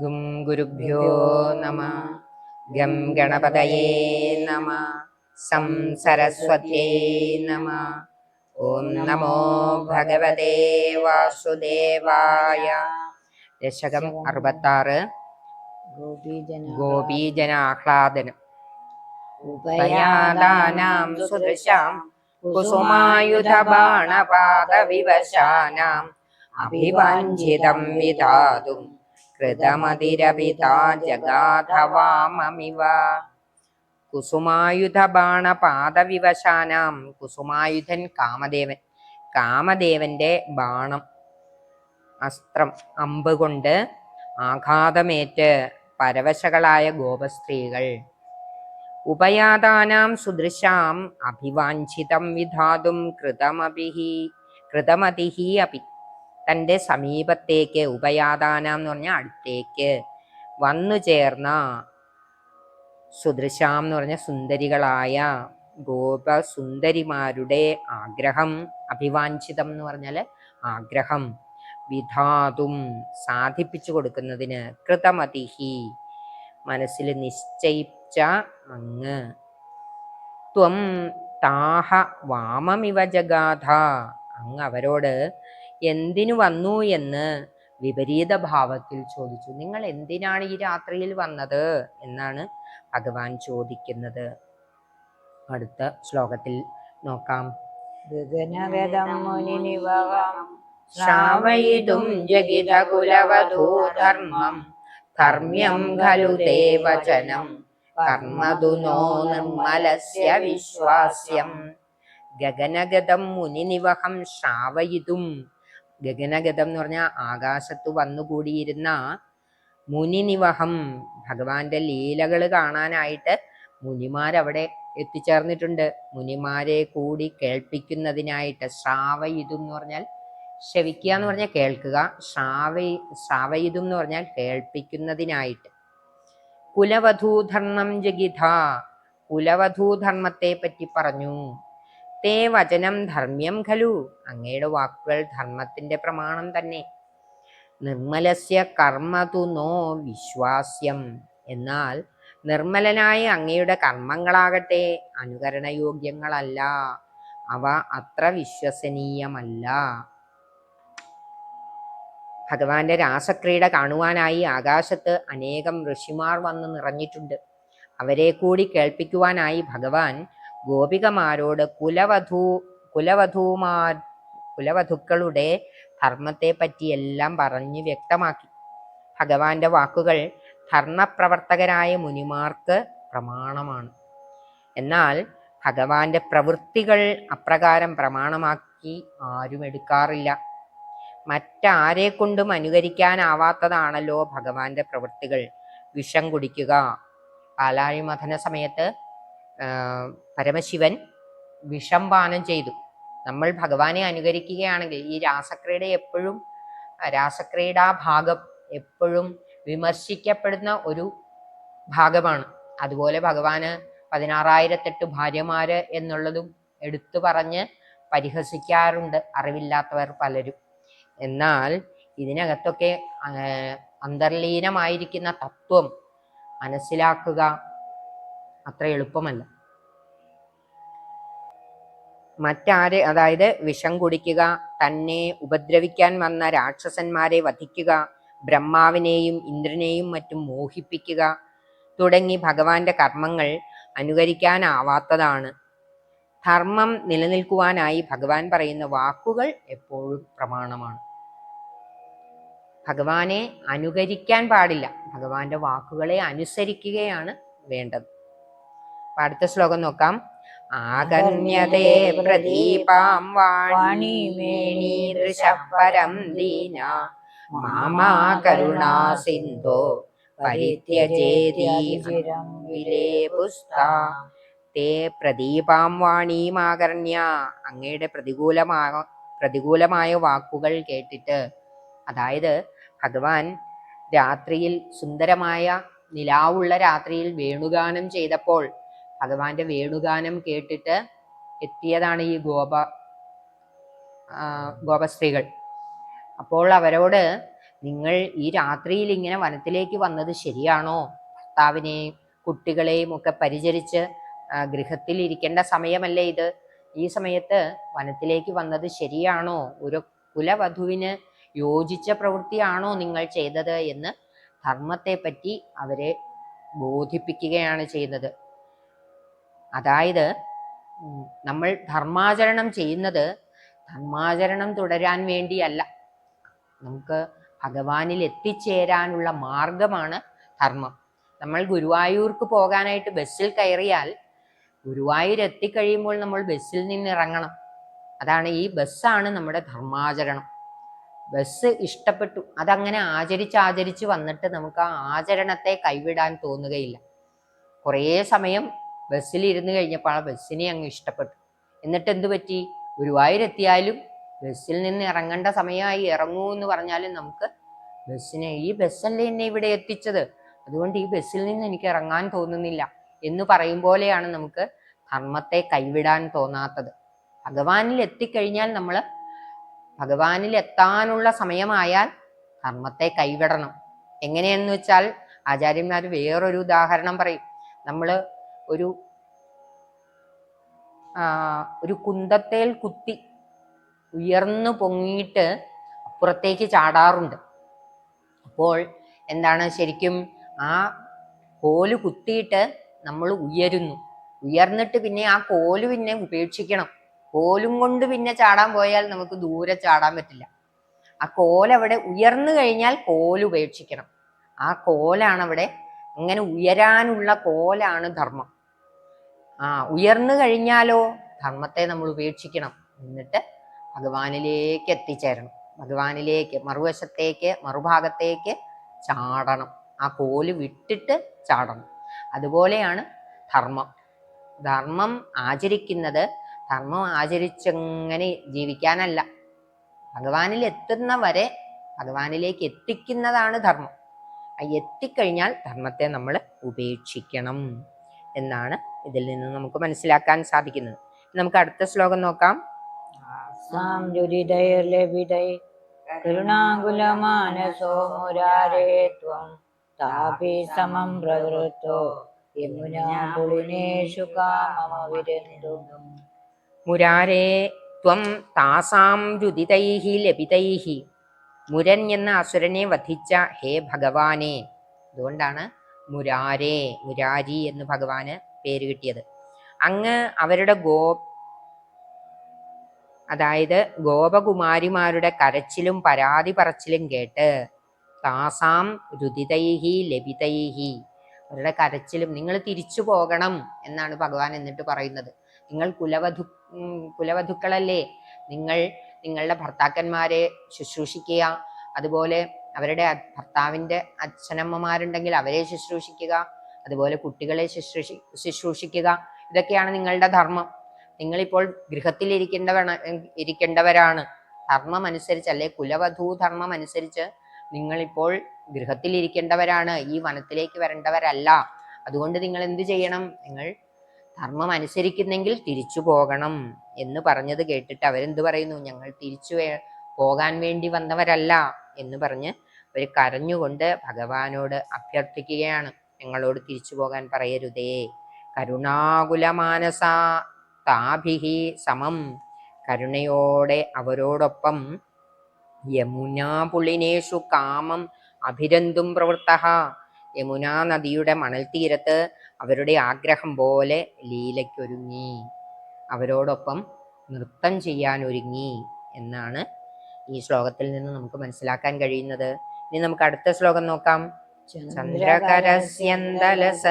ഗും ഗുരുഭ്യോ നമ. ഗം ഗണപതയേ നമ. സം സരസ്വത്യേ നമ. ഓം നമോ ഭഗവതേ വാസുദേവായ. ദശകം അറുപത്താറ്. ഗോപീജന ഗോപീജനാഹ്ലാദനം. ഉപയാദാനാം സുദൃശാം. കുസുമായുധബാണപാദവിവശാനാം. അഭിവാഞ്ചിതം വിധാതും. കൃതമതിരപിതാ ജഗാധവാമമിവ കുസുമായുധബാണപാദവിവശാനാം. കുസുമായുധൻ കാമദേവൻ. കാമദേവന്റെ ബാണം. അസ്ത്രം അമ്പ് കൊണ്ട് ആഘാതമേറ്റ് പരവശകളായ ഗോപസ്ത്രീകൾ. ഉപയാതാനാം സുദൃശാം അഭിവാഞ്ചിതം വിധാതും കൃതമഭിഹി കൃതമതിഹി അപി തന്റെ സമീപത്തേക്ക് ഉപയാദാന എന്ന് പറഞ്ഞാൽ അടുത്തേക്ക്. വന്നു ചേർന്ന സുദൃശാം എന്ന് പറഞ്ഞ സുന്ദരികളായ ഗോപസുന്ദരിമാരുടെ ആഗ്രഹം അഭിവാഞ്ചിതം എന്ന് പറഞ്ഞാൽ ആഗ്രഹം വിധാതും സാധിപ്പിച്ചു കൊടുക്കുന്നതിന് കൃതമതിഹി. മനസ്സിൽ നിശ്ചയിച്ച അങ്ങ്. ത്വം താഹ വാമമിവ ജഗാഥ. അങ്ങ് അവരോട് എന്തിനു വന്നു എന്ന് വിപരീത ഭാവത്തിൽ ചോദിച്ചു. നിങ്ങൾ എന്തിനാണ് ഈ രാത്രിയിൽ വന്നത്? എന്നാണ് ഭഗവാൻ ചോദിക്കുന്നത്. അടുത്ത ശ്ലോകത്തിൽ നോക്കാം. ശ്രാവയിതും ജഗിതകുലവധൂധർമ്മം ധർമ്മ്യം ഖലു തേ വചനം കർമ്മതു നോ നിർമ്മലസ്യ വിശ്വാസ്യം ഗഗനഗതം മുനിനിവഹം ശ്രാവയിതും ഗഗനഗതം എന്ന് പറഞ്ഞാൽ ആകാശത്ത് വന്നുകൂടിയിരുന്ന മുനിനിവഹം. ഭഗവാന്റെ ലീലകൾ കാണാനായിട്ട് മുനിമാരവിടെ എത്തിച്ചേർന്നിട്ടുണ്ട്. മുനിമാരെ കൂടി കേൾപ്പിക്കുന്നതിനായിട്ട് ശ്രാവയിതും എന്ന് പറഞ്ഞാൽ ശ്രവിക്കുക എന്ന് പറഞ്ഞാൽ കേൾക്കുക ശ്രാവ ശ്രാവയിതും എന്ന് പറഞ്ഞാൽ കേൾപ്പിക്കുന്നതിനായിട്ട്. കുലവധൂധർണം ജഗിധ കുലവധൂധർമ്മത്തെ പറ്റി പറഞ്ഞു. തേ വചനം ധർമ്മ്യം ഖലു. അങ്ങയുടെ വാക്കുകൾ ധർമ്മത്തിന്റെ പ്രമാണം തന്നെ. നിർമ്മലസ്യ കർമ്മതു നോ വിശ്വാസ്യം. എന്നാൽ നിർമ്മലനായ അങ്ങയുടെ കർമ്മങ്ങളാകട്ടെ അനുകരണയോഗ്യങ്ങളല്ല. അവ അത്ര വിശ്വസനീയമല്ല. ഭഗവാന്റെ രാസക്രീഡ കാണുവാനായി ആകാശത്ത് അനേകം ഋഷിമാർ വന്ന് നിറഞ്ഞിട്ടുണ്ട്. അവരെ കൂടി കേൾപ്പിക്കുവാനായി ഭഗവാൻ ഗോപികമാരോട് കുലവധു കുലവധൂമാർ കുലവധുക്കളുടെ ധർമ്മത്തെ പറ്റിയെല്ലാം പറഞ്ഞ് വ്യക്തമാക്കി. ഭഗവാന്റെ വാക്കുകൾ ധർമ്മപ്രവർത്തകരായ മുനിമാർക്ക് പ്രമാണമാണ്. എന്നാൽ ഭഗവാന്റെ പ്രവൃത്തികൾ അപ്രകാരം പ്രമാണമാക്കി ആരും എടുക്കാറില്ല. മറ്റാരെ കൊണ്ടും അനുകരിക്കാനാവാത്തതാണല്ലോ ഭഗവാന്റെ പ്രവൃത്തികൾ. വിഷം കുടിക്കുക പാലാഴി മഥന സമയത്ത് പരമശിവൻ വിഷം പാനം ചെയ്തു. നമ്മൾ ഭഗവാനെ അനുകരിക്കുകയാണെങ്കിൽ ഈ രാസക്രീഡ എപ്പോഴും രാസക്രീഡാ ഭാഗം എപ്പോഴും വിമർശിക്കപ്പെടുന്ന ഒരു ഭാഗമാണ്. അതുപോലെ ഭഗവാന് പതിനാറായിരത്തെട്ട് ഭാര്യമാര് എന്നുള്ളതും എടുത്തു പറഞ്ഞ് പരിഹസിക്കാറുണ്ട് അറിവില്ലാത്തവർ പലരും. എന്നാൽ ഇതിനകത്തൊക്കെ അന്തർലീനമായിരിക്കുന്ന തത്വം മനസ്സിലാക്കുക അത്ര എളുപ്പമല്ല. മറ്റാരെ അതായത് വിഷം കുടിക്കുക തന്നെ ഉപദ്രവിക്കാൻ വന്ന രാക്ഷസന്മാരെ വധിക്കുക ബ്രഹ്മാവിനെയും ഇന്ദ്രനെയും മറ്റും മോഹിപ്പിക്കുക തുടങ്ങി ഭഗവാന്റെ കർമ്മങ്ങൾ അനുകരിക്കാനാവാത്തതാണ്. ധർമ്മം നിലനിൽക്കുവാനായി ഭഗവാൻ പറയുന്ന വാക്കുകൾ എപ്പോഴും പ്രമാണമാണ്. ഭഗവാനെ അനുകരിക്കാൻ പാടില്ല. ഭഗവാന്റെ വാക്കുകളെ അനുസരിക്കുകയാണ് വേണ്ടത്. അടുത്ത ശ്ലോകം നോക്കാം. ആകന്യതേ പ്രദീപാം വാണീമേണീദൃശപരം ദീന. മാമാ കരുണാ സിന്ധോ പരിത്യജേതീ വിലേപുസ്താ. തേ പ്രദീപാം വാണീമാകർണ്യ. അങ്ങയുടെ പ്രതികൂലമായ പ്രതികൂലമായ വാക്കുകൾ കേട്ടിട്ട് അതായത് ഭഗവാൻ രാത്രിയിൽ സുന്ദരമായ നിലാവുള്ള രാത്രിയിൽ വേണുഗാനം ചെയ്തപ്പോൾ ഭഗവാന്റെ വേണുഗാനം കേട്ടിട്ട് എത്തിയതാണ് ഈ ഗോപ ഗോപസ്ത്രീകൾ. അപ്പോൾ അവരോട് നിങ്ങൾ ഈ രാത്രിയിൽ ഇങ്ങനെ വനത്തിലേക്ക് വന്നത് ശരിയാണോ? ഭർത്താവിനെയും കുട്ടികളെയും ഒക്കെ പരിചരിച്ച് ഗൃഹത്തിൽ ഇരിക്കേണ്ട സമയമല്ലേ ഇത്? ഈ സമയത്ത് വനത്തിലേക്ക് വന്നത് ശരിയാണോ? ഒരു കുലവധുവിന് യോജിച്ച പ്രവൃത്തിയാണോ നിങ്ങൾ ചെയ്തത് എന്ന് ധർമ്മത്തെ പറ്റി അവരെ ബോധിപ്പിക്കുകയാണ് ചെയ്യുന്നത്. അതായത് നമ്മൾ ധർമാചരണം ചെയ്യുന്നത് ധർമാചരണം തുടരാൻ വേണ്ടിയല്ല. നമുക്ക് ഭഗവാനിൽ എത്തിച്ചേരാനുള്ള മാർഗമാണ് ധർമ്മം. നമ്മൾ ഗുരുവായൂർക്ക് പോകാനായിട്ട് ബസ്സിൽ കയറിയാൽ ഗുരുവായൂർ എത്തിക്കഴിയുമ്പോൾ നമ്മൾ ബസ്സിൽ നിന്ന് ഇറങ്ങണം അതാണ് ഈ ബസ്സാണ് നമ്മുടെ ധർമാചരണം. ബസ് ഇഷ്ടപ്പെട്ടു. അതങ്ങനെ ആചരിച്ച് ആചരിച്ച് വന്നിട്ട് നമുക്ക് ആ ആചരണത്തെ കൈവിടാൻ തോന്നുകയില്ല. കുറേ സമയം ബസ്സിൽ ഇരുന്ന് കഴിഞ്ഞപ്പോൾ ആ ബസ്സിനെ അങ്ങ് ഇഷ്ടപ്പെട്ടു. എന്നിട്ട് എന്തു പറ്റി? ഗുരുവായൂരെത്തിയാലും ബസ്സിൽ നിന്ന് ഇറങ്ങേണ്ട സമയമായി. ഇറങ്ങൂ എന്ന് പറഞ്ഞാലും നമുക്ക് ബസ്സിനെ ഈ ബസ്സല്ലേ എന്നെ ഇവിടെ എത്തിച്ചത്? അതുകൊണ്ട് ഈ ബസ്സിൽ നിന്ന് എനിക്ക് ഇറങ്ങാൻ തോന്നുന്നില്ല എന്ന് പറയും പോലെയാണ് നമുക്ക് ധർമ്മത്തെ കൈവിടാൻ തോന്നാത്തത്. ഭഗവാനിൽ എത്തിക്കഴിഞ്ഞാൽ നമ്മൾ ഭഗവാനിൽ എത്താനുള്ള സമയമായാൽ ധർമ്മത്തെ കൈവിടണം. എങ്ങനെയെന്ന് വെച്ചാൽ ആചാര്യന്മാർ വേറൊരു ഉദാഹരണം പറയും. നമ്മൾ ഒരു ഒരു കുന്തത്തേൽ കുത്തി ഉയർന്നു പൊങ്ങിയിട്ട് പുറത്തേക്ക് ചാടാറുണ്ട്. അപ്പോൾ എന്താണ് ശരിക്കും ആ കോൽ കുത്തിയിട്ട് നമ്മൾ ഉയരുന്നു. ഉയർന്നിട്ട് പിന്നെ ആ കോൽ പിന്നെ ഉപേക്ഷിക്കണം. കോലും കൊണ്ട് പിന്നെ ചാടാൻ പോയാൽ നമുക്ക് ദൂരെ ചാടാൻ പറ്റില്ല. ആ കോലവിടെ ഉയർന്നു കഴിഞ്ഞാൽ കോൽ ഉപേക്ഷിക്കണം. ആ കോലാണ് അവിടെ അങ്ങനെ ഉയരാനുള്ള കോലാണ് ധർമ്മം. ആ ഉയർന്നു കഴിഞ്ഞാലോ? ധർമ്മത്തെ നമ്മൾ ഉപേക്ഷിക്കണം. എന്നിട്ട് ഭഗവാനിലേക്ക് എത്തിച്ചേരണം. ഭഗവാനിലേക്ക് മറുവശത്തേക്ക് മറുഭാഗത്തേക്ക് ചാടണം. ആ കോൽ വിട്ടിട്ട് ചാടണം. അതുപോലെയാണ് ധർമ്മം. ധർമ്മം ആചരിക്കുന്നത് ധർമ്മം ആചരിച്ചങ്ങനെ ജീവിക്കാനല്ല. ഭഗവാനിൽ എത്തുന്ന വരെ ഭഗവാനിലേക്ക് എത്തിക്കുന്നതാണ് ധർമ്മം. എത്തിക്കഴിഞ്ഞാൽ ധർമ്മത്തെ നമ്മൾ ഉപേക്ഷിക്കണം എന്നാണ് ഇതിൽ നിന്ന് നമുക്ക് മനസ്സിലാക്കാൻ സാധിക്കുന്നത് നമുക്ക് അടുത്ത ശ്ലോകം നോക്കാം. കരുണാകുലമാനസോ മുരാരേ ത്വം താപി സമം പ്രവൃത്തോ യമുനാ പുളിനേഷു കാമമവിരന്തു മുരാരേ ത്വം താസാം രുദിതൈः ലഭിതൈः മുരൻ എന്ന അസുരനെ വധിച്ച ഹേ ഭഗവാനെ. അതുകൊണ്ടാണ് മുരാരേ മുരാരി എന്ന് ഭഗവാന് പേര് കിട്ടിയത്. അങ്ങ് അവരുടെ ഗോ അതായത് ഗോപകുമാരിമാരുടെ കരച്ചിലും പരാതി പറച്ചിലും കേട്ട് താസാം രുതിതൈഹി ലഭിതൈഹി. അവരുടെ കരച്ചിലും നിങ്ങൾ തിരിച്ചു പോകണം എന്നാണ് ഭഗവാൻ എന്നിട്ട് പറയുന്നത്. നിങ്ങൾ കുലവധു കുലവധുക്കളല്ലേ? നിങ്ങൾ നിങ്ങളുടെ ഭർത്താക്കന്മാരെ ശുശ്രൂഷിക്കുക. അതുപോലെ അവരുടെ ഭർത്താവിന്റെ അച്ഛനമ്മമാരുണ്ടെങ്കിൽ അവരെ ശുശ്രൂഷിക്കുക. അതുപോലെ കുട്ടികളെ ശുശ്രൂഷി ശുശ്രൂഷിക്കുക. ഇതൊക്കെയാണ് നിങ്ങളുടെ ധർമ്മം. നിങ്ങളിപ്പോൾ ഗൃഹത്തിലിരിക്കേണ്ടവണ ഇരിക്കേണ്ടവരാണ്. ധർമ്മം അനുസരിച്ച് അല്ലെ കുലവധൂ ധർമ്മം അനുസരിച്ച് നിങ്ങളിപ്പോൾ ഗൃഹത്തിലിരിക്കേണ്ടവരാണ്. ഈ വനത്തിലേക്ക് വരേണ്ടവരല്ല. അതുകൊണ്ട് നിങ്ങൾ എന്ത് ചെയ്യണം? നിങ്ങൾ ധർമ്മം അനുസരിക്കുന്നെങ്കിൽ തിരിച്ചു പോകണം എന്ന് പറഞ്ഞത് കേട്ടിട്ട് അവരെന്ത് പറയുന്നു? ഞങ്ങൾ തിരിച്ചു പോകാൻ വേണ്ടി വന്നവരല്ല എന്ന് പറഞ്ഞ് അവർ കരഞ്ഞുകൊണ്ട് ഭഗവാനോട് അഭ്യർത്ഥിക്കുകയാണ്. ഞങ്ങളോട് തിരിച്ചു പോകാൻ പറയരുതേ. കരുണാകുലമാനസ താഭിഹി സമം. കരുണയോടെ അവരോടൊപ്പം യമുനാപുളിനേഷു കാമം അഭിരന്തും പ്രവൃത്ത യമുനാ നദിയുടെ മണൽ തീരത്ത് അവരുടെ ആഗ്രഹം പോലെ ലീലയ്ക്കൊരുങ്ങി. അവരോടൊപ്പം നൃത്തം ചെയ്യാൻ ഒരുങ്ങി എന്നാണ് ഈ ശ്ലോകത്തിൽ നിന്ന് നമുക്ക് മനസ്സിലാക്കാൻ കഴിയുന്നത്. ഇനി നമുക്ക് അടുത്ത ശ്ലോകം നോക്കാം. ചന്ദ്രകരസ്യന്തലസ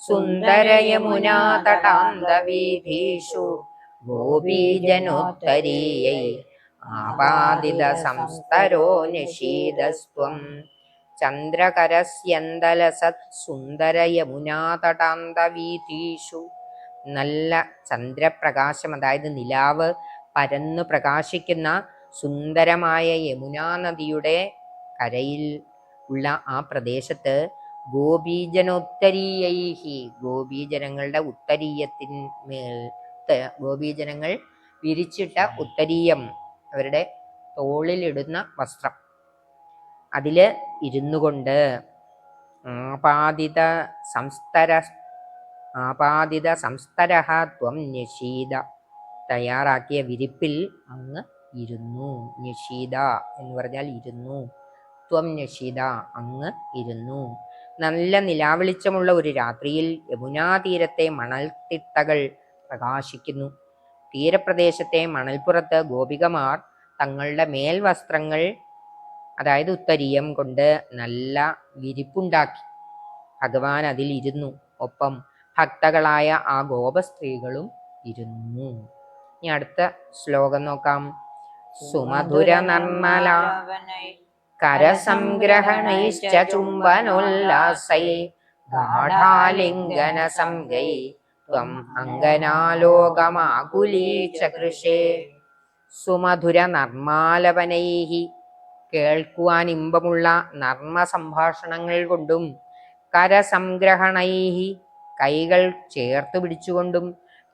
സുന്ദരയമുനാ തടാന്തവീഥീഷു ഗോപീജനോത്തരീയൈ ആപാദിത സംസ്തരോ നിഷീദസ്ത്വം. ചന്ദ്രകരസ്യന്തലസത് സുന്ദരയമുനാതടാന്തവീഥീഷു നല്ല ചന്ദ്രപ്രകാശം അതായത് നിലാവ് പരന്നു പ്രകാശിക്കുന്ന സുന്ദരമായ യമുനാ നദിയുടെ കരയിൽ ഉള്ള ആ പ്രദേശത്ത് ഗോപീജനോത്തരീയൈഹി ഗോപീജനങ്ങളുടെ ഉത്തരീയത്തിന്മേൽ മേൽ ഗോപീജനങ്ങൾ വിരിച്ചിട്ട ഉത്തരീയം അവരുടെ തോളിലിടുന്ന വസ്ത്രം. അതിൽ ഇരുന്നു കൊണ്ട് ആപാദിത സംസ്തര ആപാദിത സംസ്തരഹ ത്വം നിഷീത തയ്യാറാക്കിയ വിരിപ്പിൽ അങ്ങ് ഇരുന്നു. നിഷീത എന്ന് പറഞ്ഞാൽ ഇരുന്നു. ത്വം ന്യശീത അങ്ങ് ഇരുന്നു. നല്ല നിലാവെളിച്ചമുള്ള ഒരു രാത്രിയിൽ യമുനാ തീരത്തെ മണൽത്തിട്ടകൾ പ്രകാശിക്കുന്നു. തീരപ്രദേശത്തെ മണൽപ്പുറത്ത് ഗോപികമാർ തങ്ങളുടെ മേൽവസ്ത്രങ്ങൾ അതായത് ഉത്തരീയം കൊണ്ട് നല്ല വിരിപ്പുണ്ടാക്കി. ഭഗവാൻ അതിൽ ഇരുന്നു. ഒപ്പം ഭക്തകളായ ആ ഗോപസ്ത്രീകളും ഇരുന്നു. ഇനി അടുത്ത ശ്ലോകം നോക്കാം. സുമധുര നിർമ്മല. കരസംഗ്രഹണൈശ്ച ചുംബനോല്ലാസൈ ഗാഠാലിംഗന സംഗൈ ത്വം അങ്കനാലോകമാകുലീച്ച കൃഷേ. സുമധുര നർമാലവനൈഹി കേൾക്കുവാൻ ഇമ്പമുള്ള നർമ്മ സംഭാഷണങ്ങൾ കൊണ്ടും കരസംഗ്രഹണൈഹി കൈകൾ ചേർത്ത് പിടിച്ചുകൊണ്ടും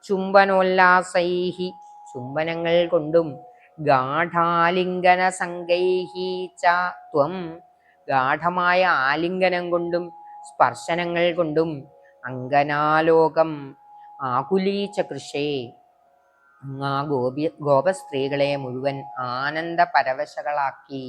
ചുംബനോല്ലാസൈഹി ചുംബനങ്ങൾ കൊണ്ടും ഗാഠാലിംഗന സംഗൈഹി ച ത്വം. ഗാഠമായ ആലിംഗനം കൊണ്ടും സ്പർശനങ്ങൾ കൊണ്ടും അങ്കനാലോകം ആകുലീച്ച കൃഷേ ആ ഗോപി ഗോപസ്ത്രീകളെ മുഴുവൻ ആനന്ദ പരവശകളാക്കി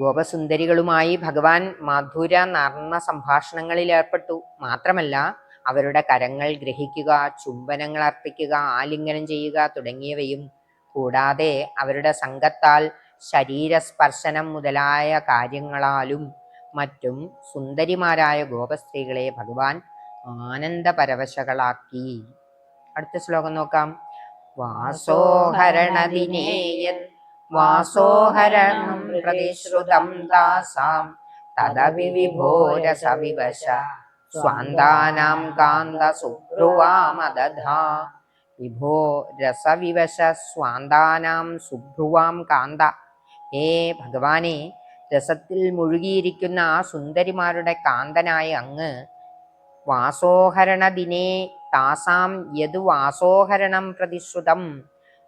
ഗോപസുന്ദരികളുമായി ഭഗവാൻ മധുര നർമ്മ സംഭാഷണങ്ങളിൽ ഏർപ്പെട്ടു. മാത്രമല്ല അവരുടെ കരങ്ങൾ ഗ്രഹിക്കുക ചുംബനങ്ങൾ അർപ്പിക്കുക ആലിംഗനം ചെയ്യുക തുടങ്ങിയവയും കൂടാതെ അവരുടെ സംഘത്താൽ ശരീരസ്പർശനം മുതലായ കാര്യങ്ങളാലും മറ്റും സുന്ദരിമാരായ ഗോപസ്ത്രീകളെ ഭഗവാൻ ആനന്ദപരവശകളാക്കി. അടുത്ത ശ്ലോകം നോക്കാം. വാസോഹരണദിനേയൻ വാസോഹരണം പ്രതിശ്രുതം ദാസാം തദവി കാന്ത സുഭ്രുവാമദധാ വിഭോ രസവിവശ സ്വാന്താനാം സുഭ്രുവാം കാന്ത. ഹേ ഭഗവാനെ രസത്തിൽ മുഴുകിയിരിക്കുന്ന ആ സുന്ദരിമാരുടെ കാന്തനായ അങ്ങ് വാസോഹരണ ദിനേ താസാം യതു വാസോഹരണം പ്രതിശ്രുതം.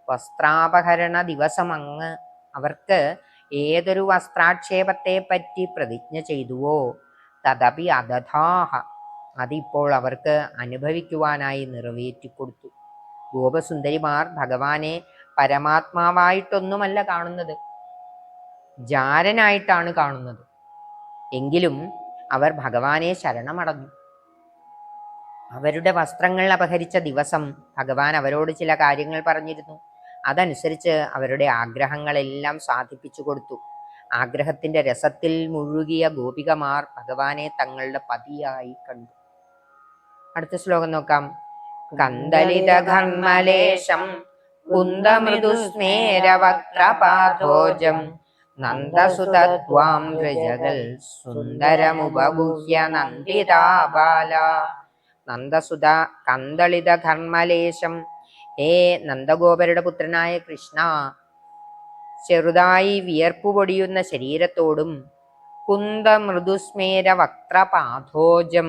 വസ്ത്രാപഹരണ ദിവസം അങ്ങ് അവർക്ക് ഏതൊരു വസ്ത്രാക്ഷേപത്തെ പറ്റി പ്രതിജ്ഞ ചെയ്തുവോ? തദപി അദധാഹ. അതിപ്പോൾ അവർക്ക് അനുഭവിക്കുവാനായി നിറവേറ്റിക്കൊടുത്തു ഗോപസുന്ദരിമാർ ഭഗവാനെ പരമാത്മാവായിട്ടൊന്നുമല്ല കാണുന്നത്. ജാരനായിട്ടാണ് കാണുന്നത്. എങ്കിലും അവർ ഭഗവാനെ ശരണമടഞ്ഞു. അവരുടെ വസ്ത്രങ്ങൾ അപഹരിച്ച ദിവസം ഭഗവാൻ അവരോട് ചില കാര്യങ്ങൾ പറഞ്ഞിരുന്നു. അതനുസരിച്ച് അവരുടെ ആഗ്രഹങ്ങളെല്ലാം സാധിപ്പിച്ചു കൊടുത്തു. ആഗ്രഹത്തിന്റെ രസത്തിൽ മുഴുകിയ ഗോപികമാർ ഭഗവാനെ തങ്ങളുടെ പതിയായി കണ്ടു. അടുത്ത ശ്ലോകം നോക്കാം. കന്ദലിത ഘർമ്മലേശം കുന്ദമൃദുസ്മേരവക്രപാതോജം നന്ദസുതത്വാം രജകൽ സുന്ദരമുപഗുഹ്യ നന്ദിതാബാല നന്ദസുത കന്ദളിത ഘർമ്മലേശം ഹേ നന്ദഗോപരുടെ പുത്രനായ കൃഷ്ണ ചെറുതായി വിയർപ്പു പൊടിയുന്ന ശരീരത്തോടും കുന്ദമൃദുസ്മേര വക്രപാഥോജം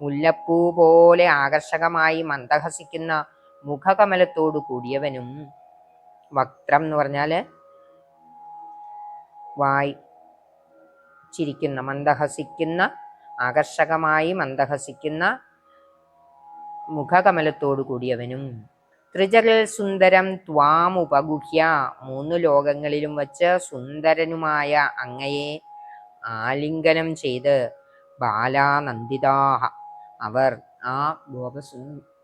മുല്ലപ്പൂ പോലെ ആകർഷകമായി മന്ദഹസിക്കുന്ന മുഖകമലത്തോടു കൂടിയവനും. വക്രം എന്ന് പറഞ്ഞാൽ വായ് ചിരിക്കുന്ന മന്ദഹസിക്കുന്ന ആകർഷകമായി മന്ദഹസിക്കുന്ന മുഖകമലത്തോടു കൂടിയവനും. ത്രിജകിൽ സുന്ദരം ത്വാമുപഗുഹ്യ. മൂന്നു ലോകങ്ങളിലും വച്ച് സുന്ദരനുമായ അങ്ങയെ ആലിംഗനം ചെയ്ത് ബാലാനന്ദിതാഹ. അവർ ആ ഗോപ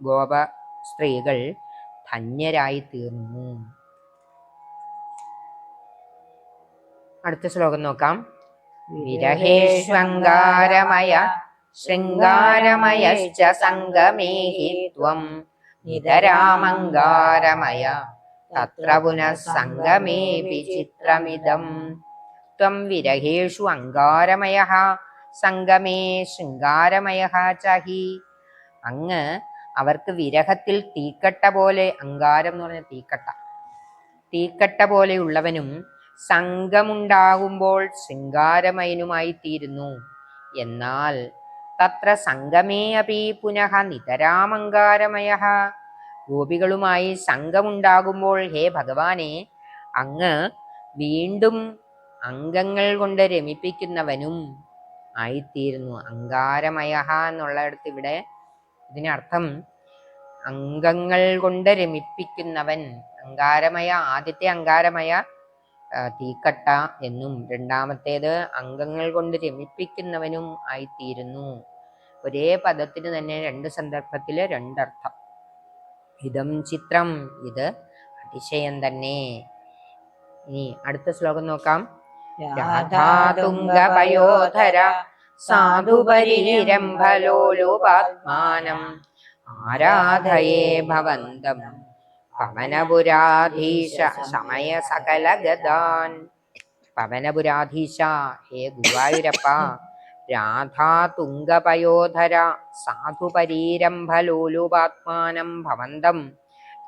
ഗോപ സ്ത്രീകൾ ധന്യരായി തീർന്നു അടുത്ത ശ്ലോകം നോക്കാം. വിരഹേഷ്വങ്കാരമയ ശൃംഗാരമയശ്ച സംഗമേഹി ത്വം നിതരാമങ്കാരമയ തത്ര പുനഃ സംഗമേ വിചിത്രമിതം ത്വം വിരഹേഷു അങ്കാരമയ സംഗമേ ശൃംഗാരമയ ചഹി. അങ്ങ് അവർക്ക് വിരഹത്തിൽ തീക്കട്ട പോലെ അങ്കാരം എന്ന് പറഞ്ഞ തീക്കട്ട. തീക്കട്ട പോലെയുള്ളവനും സംഘമുണ്ടാകുമ്പോൾ ശൃംഗാരമയനുമായി തീരുന്നു. എന്നാൽ തത്ര സംഗമേ അപി പുനഃ നിതരാമങ്കാരമയ ഗോപികളുമായി സംഘമുണ്ടാകുമ്പോൾ ഹേ ഭഗവാനെ അങ്ങ് വീണ്ടും അംഗങ്ങൾ കൊണ്ട് രമിപ്പിക്കുന്നവനും ആയിത്തീരുന്നു. അങ്കാരമയ എന്നുള്ളിടത്ത് ഇവിടെ ഇതിനർത്ഥം അംഗങ്ങൾ കൊണ്ട് രമിപ്പിക്കുന്നവൻ അങ്കാരമയ ആദ്യത്തെ അങ്കാരമയ തീക്കട്ട എന്നും രണ്ടാമത്തേത് അംഗങ്ങൾ കൊണ്ട് രമിപ്പിക്കുന്നവനും ആയിത്തീരുന്നു. ഒരേ പദത്തിന് തന്നെ രണ്ട് സന്ദർഭത്തിൽ രണ്ടർത്ഥം. ഇതം ചിത്രം ഇത് അതിശയം തന്നെ. ഇനി അടുത്ത ശ്ലോകം നോക്കാം. രാധാതുംഗപയോധര സാധുപരിരംഭലോലുപാത്മാനം ആരാധയേ ഭവന്തം പവനപുരാധീശ സമയ സകല ഗതാൻ പവനപുരാധീശ ഹേ ഗുരുവായൂരപ്പ രാധാതുംഗപയോധര സാധുപരീരംഭലോലുപാത്മാനം ഭവന്തം.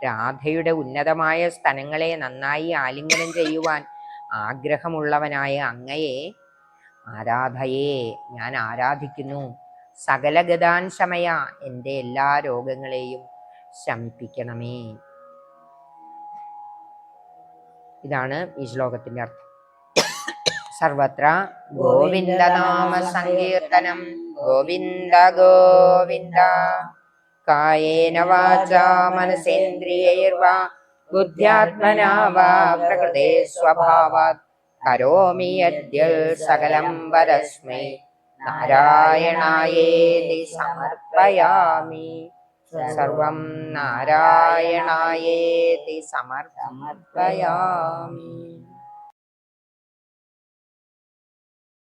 രാധയുടെ ഉന്നതമായ സ്ഥലങ്ങളെ നന്നായി ആലിംഗനം ചെയ്യുവാൻ ആഗ്രഹമുള്ളവനായ അങ്ങയെ ആരാധയേ ഞാൻ ആരാധിക്കുന്നു. സകല ഗതാൻ ശമയ എന്റെ എല്ലാ രോഗങ്ങളെയും ശമിപ്പിക്കണമേ. ഇതാണ് ഈ ശ്ലോകത്തിന്റെ അർത്ഥം. സർവത്ര ഗോവിന്ദനാമ സങ്കീർത്തനം. ഗോവിന്ദ ഗോവിന്ദ. കായേന വാച മനസേന്ദ്രിയൈർവാ ബുദ്ധ്യാത്മനാ വാ പ്രകൃതേ സ്വഭാവാത്. കരോമി യദ്യ സകലം വരസ്മൈ. നാരായണായേതി സമർപ്പയാമി. സർവം നാരായണായേതി സമർപ്പയാമി.